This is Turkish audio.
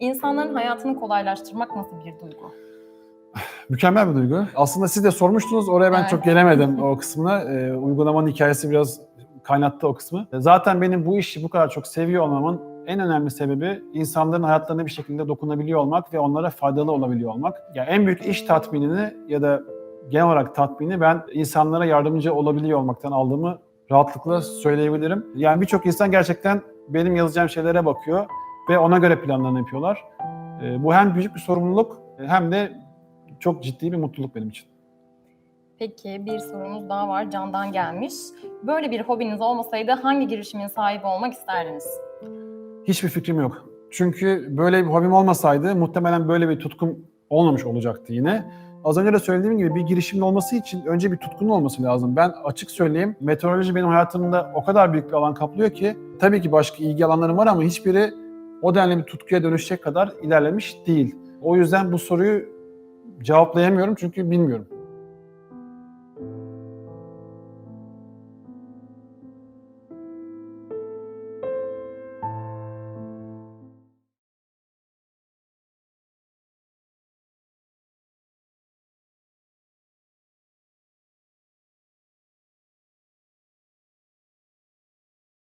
İnsanların hayatını kolaylaştırmak nasıl bir duygu? Mükemmel bir duygu. Aslında siz de sormuştunuz, oraya ben Evet. çok gelemedim o kısmına. Ee, uygulamanın hikayesi biraz kaynattı o kısmı. Zaten benim bu işi bu kadar çok seviyor olmamın en önemli sebebi insanların hayatlarına bir şekilde dokunabiliyor olmak ve onlara faydalı olabiliyor olmak. Yani en büyük iş tatminini ya da genel olarak tatmini ben insanlara yardımcı olabiliyor olmaktan aldığımı rahatlıkla söyleyebilirim. Yani birçok insan gerçekten benim yazacağım şeylere bakıyor ve ona göre planlarını yapıyorlar. Ee, bu hem büyük bir sorumluluk hem de çok ciddi bir mutluluk benim için. Peki bir sorumuz daha var. Can'dan gelmiş. Böyle bir hobiniz olmasaydı hangi girişimin sahibi olmak isterdiniz? Hiçbir fikrim yok. Çünkü böyle bir hobim olmasaydı muhtemelen böyle bir tutkum olmamış olacaktı yine. Az önce de söylediğim gibi bir girişimin olması için önce bir tutkunun olması lazım. Ben açık söyleyeyim, meteoroloji benim hayatımda o kadar büyük bir alan kaplıyor ki tabii ki başka ilgi alanlarım var ama hiçbiri o denli bir tutkuya dönüşecek kadar ilerlemiş değil. O yüzden bu soruyu cevaplayamıyorum çünkü bilmiyorum.